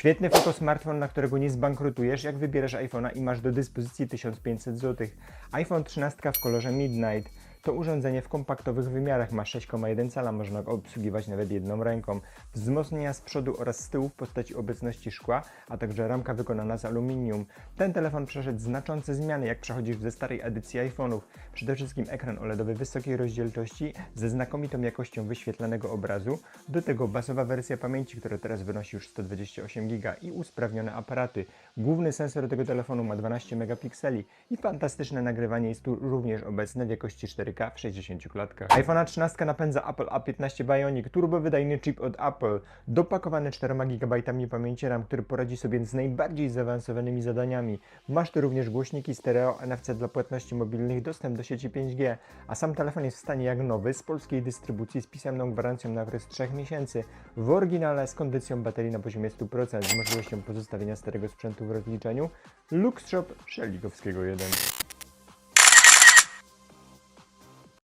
Świetny fotosmartfon, na którego nie zbankrutujesz, jak wybierasz iPhone'a i masz do dyspozycji 1500 zł. iPhone 13 w kolorze Midnight. To urządzenie w kompaktowych wymiarach ma 6,1 cala, można go obsługiwać nawet jedną ręką. Wzmocnienia z przodu oraz z tyłu w postaci obecności szkła, a także ramka wykonana z aluminium. Ten telefon przeszedł znaczące zmiany, jak przechodzisz ze starej edycji iPhone'ów. Przede wszystkim ekran OLEDowy wysokiej rozdzielczości ze znakomitą jakością wyświetlanego obrazu, do tego bazowa wersja pamięci, która teraz wynosi już 128 GB i usprawnione aparaty. Główny sensor tego telefonu ma 12 megapikseli i fantastyczne nagrywanie jest tu również obecne w jakości 4K w 60 klatkach. iPhone 13 napędza Apple A15 Bionic, turbowydajny chip od Apple, dopakowany 4 GB pamięci RAM, który poradzi sobie z najbardziej zaawansowanymi zadaniami. Masz tu również głośniki stereo NFC dla płatności mobilnych, dostęp do sieci 5G, a sam telefon jest w stanie jak nowy, z polskiej dystrybucji z pisemną gwarancją na okres 3 miesięcy, w oryginale z kondycją baterii na poziomie 100%, z możliwością pozostawienia starego sprzętu w rozliczeniu. Lux Shop Szeligowskiego 1.